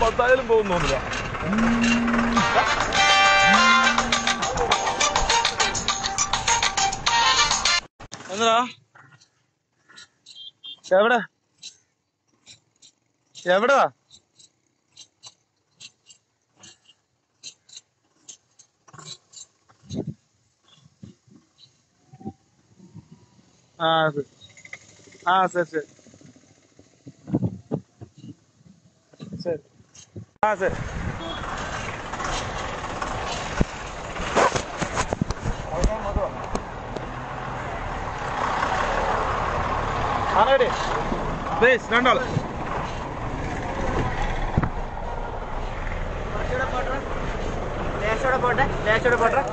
പത്തായാലും പോകുന്നു എന്താ എവിടെ? എവിടാ? ആ ശരി ആ ശരി. How's it? Already. Please, stand all. லேஷோட போடுறேன் லேஷோட போடுறேன்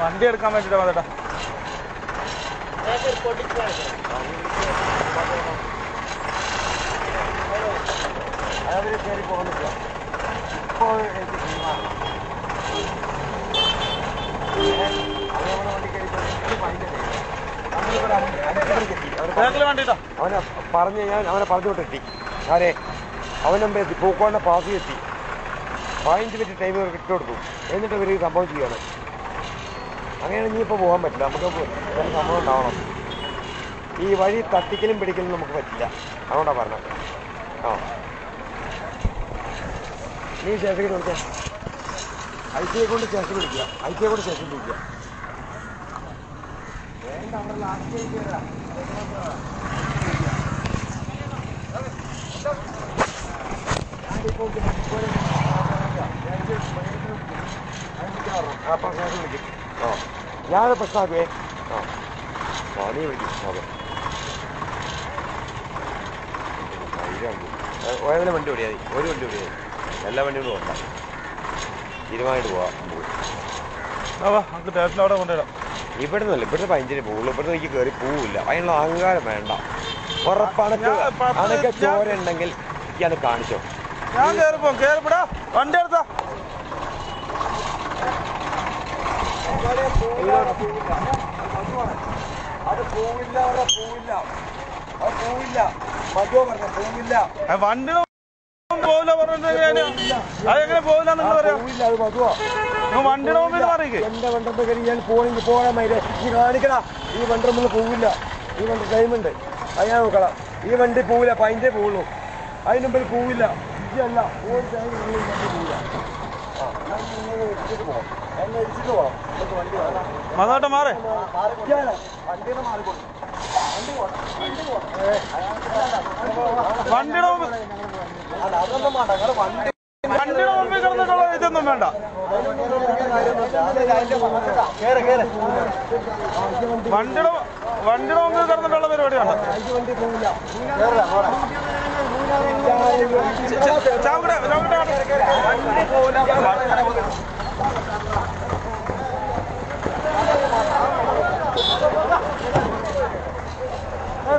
வண்டி எடுக்காம வந்துட்டா അവർ കയറി പോകുന്നില്ല അവനെ പറഞ്ഞ് ഞാൻ അവനെ പറഞ്ഞുകൊണ്ടെത്തി ഞാനേ അവനും എത്തി. പൂക്കോടിനെ പാസ് എത്തി. പതിനഞ്ച് മിനിറ്റ് ടൈം ഇവർക്ക് എന്നിട്ട് ഇവർ സംഭവം ചെയ്യാണ്. അങ്ങനെ ഇനി ഇപ്പോൾ പോകാൻ പറ്റില്ല. നമുക്ക് സംഭവം ഉണ്ടാവണം. ഈ വഴി തട്ടിക്കലും പിടിക്കലും നമുക്ക് പറ്റില്ല. അതുകൊണ്ടാണ് പറഞ്ഞത്. ആ. നീ ശേഷം വിളിക്കാം. ഐ ടി ഐ കൊണ്ട് ശേഷം വിളിക്കുക. ഐ ടി ഐ കൊണ്ട് ശേഷം വിളിക്കുക. വേണ്ട അവിടെ പ്രശ്നമാക്കുവേ ആ. ആ. നീ വിളിക്കും അതെ ഏതെങ്കിലും വണ്ടി ഓടിയാൽ മതി. ഒരു വണ്ടി ഓടിയാൽ മതി. എല്ലാ വണ്ടികളും ഓടാം തീരുമാനമായിട്ട് പോവാം. നമുക്ക് അവിടെ കൊണ്ടുവരാം. ഇവിടെ നിന്നല്ല ഇവിടുത്തെ പഞ്ചിന് പോകുള്ളൂ ഇവിടുന്ന് എനിക്ക് കയറി പോവില്ല. അതിനുള്ള അഹങ്കാരം വേണ്ട. ഉറപ്പാണ് ചോര ഉണ്ടെങ്കിൽ എനിക്കത് കാണിച്ചോ ഞാൻ കേറിപ്പോ കേറിപ്പിടാ. വണ്ടി എടുത്താ. അത് പോവില്ല അവിടെ പോവില്ല. അത് പോവില്ല പറഞ്ഞ? പോവില്ല. വണ്ടി പറഞ്ഞിട്ട് അതെങ്ങനെ പോകില്ല നിങ്ങൾ പറയാം? പോവില്ല അത് മധുവാ വണ്ടിയുടെ മുമ്പിൽ എന്റെ വണ്ടത്തെ ഞാൻ പോണെങ്കിൽ മൈരെ. ഈ കാണിക്കടാ ഈ വണ്ടി നമ്മൾ പോവില്ല. ഈ വണ്ടി ടൈമുണ്ട് അത് ഞാൻ നോക്കണം ഈ വണ്ടി പോവില്ല പതിന്റെ പോവുള്ളൂ. അതിന് മുമ്പിൽ പോവില്ല. ഇതല്ല പോയി ടൈം പോവില്ല. മതോട്ടെ മാറേ. വണ്ടിയുടെ വണ്ടിയുടെ മുമ്പിൽ കിടന്നിട്ടുള്ള ഇതൊന്നും വേണ്ട. വണ്ടിയുടെ വണ്ടിയുടെ മുമ്പിൽ കിടന്നിട്ടുള്ള പരിപാടിയാണ് വണ്ടി. പോവില്ല